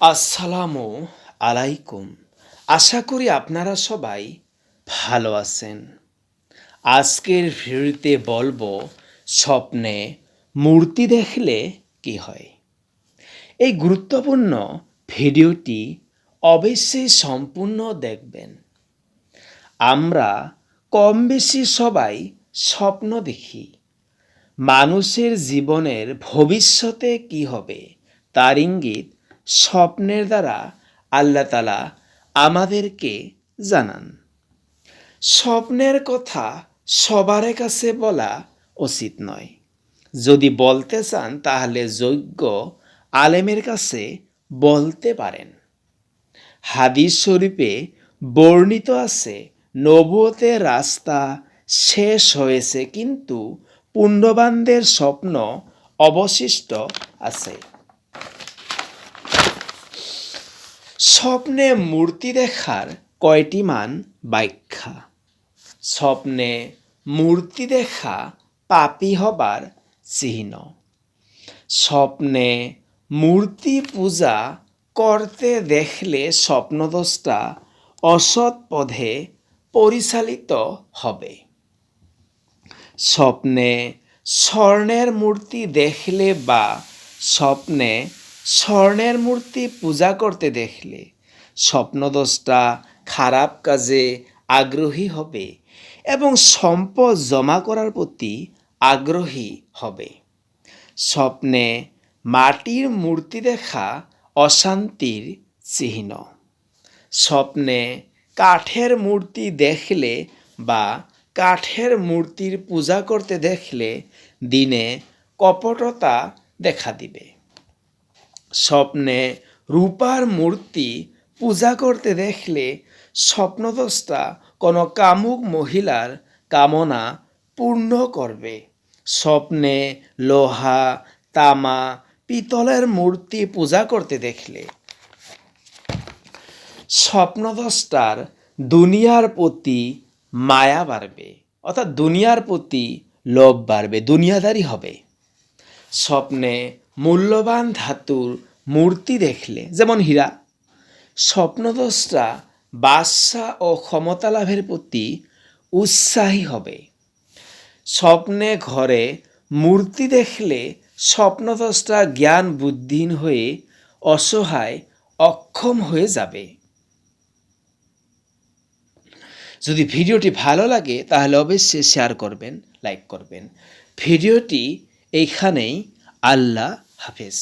আসসালামু আলাইকুম। আশা করি আপনারা সবাই ভালো আছেন। আজকের ভিডিওতে বলব স্বপ্নে মূর্তি দেখলে কি হয়। এই গুরুত্বপূর্ণ ভিডিওটি অবশ্যই সম্পূর্ণ দেখবেন। আমরা কম বেশি সবাই স্বপ্ন দেখি। মানুষের জীবনের ভবিষ্যতে কি হবে, তার ইঙ্গিত স্বপ্নের দ্বারা আল্লাহ তালা আমাদেরকে জানান। স্বপ্নের কথা সবার কাছে বলা উচিত নয়। যদি বলতে চান, তাহলে যোগ্য আলেমের কাছে বলতে পারেন। হাদিস শরীফে বর্ণিত আছে, নবুয়তের রাস্তা শেষ হয়েছে, কিন্তু পুণ্যবানদের স্বপ্ন অবশিষ্ট আছে। স্বপ্নে মূর্তি দেখার কয়টি মান ব্যাখ্যা? স্বপ্নে মূর্তি দেখা পাপী হবার চিহ্ন। স্বপ্নে মূর্তি পূজা করতে দেখলে স্বপ্নদোষটা অসৎ পথে পরিচালিত হবে। স্বপ্নে স্বর্ণের মূর্তি দেখলে বা স্বপ্নে স্বর্ণের মূর্তি পূজা করতে দেখলে স্বপ্নদোষটা খারাপ কাজে আগ্রহী হবে এবং সম্পদ জমা করার প্রতি আগ্রহী হবে। স্বপ্নে মাটির মূর্তি দেখা অশান্তির চিহ্ন। স্বপ্নে কাঠের মূর্তি দেখলে বা কাঠের মূর্তির পূজা করতে দেখলে দিনে কপটতা দেখা দিবে। স্বপ্নে রূপার মূর্তি পূজা করতে দেখলে স্বপ্নদোষটা কোনো কামুক মহিলার কামনা পূর্ণ করবে। স্বপ্নে লোহা, তামা, পিতলের মূর্তি পূজা করতে দেখলে স্বপ্নদোষটার দুনিয়ার প্রতি মায়া বাড়বে। অর্থাৎ দুনিয়ার প্রতি লোভ বাড়বে, দুনিয়াদারি হবে। স্বপ্নে মূল্যবান ধাতুর মূর্তি দেখলে। যেমন হীরা স্বপ্নদোষটা বাদশা ও ক্ষমতা লাভের প্রতি উৎসাহী হবে। স্বপ্নে ঘরে মূর্তি দেখলে স্বপ্নদোষটা জ্ঞান বুদ্ধিহীন হয়ে অসহায় অক্ষম হয়ে যাবে। যদি ভিডিওটি ভালো লাগে, তাহলে অবশ্যই শেয়ার করবেন লাইক করবেন। ভিডিওটি এইখানেই। আল্লাহ হাফেজ।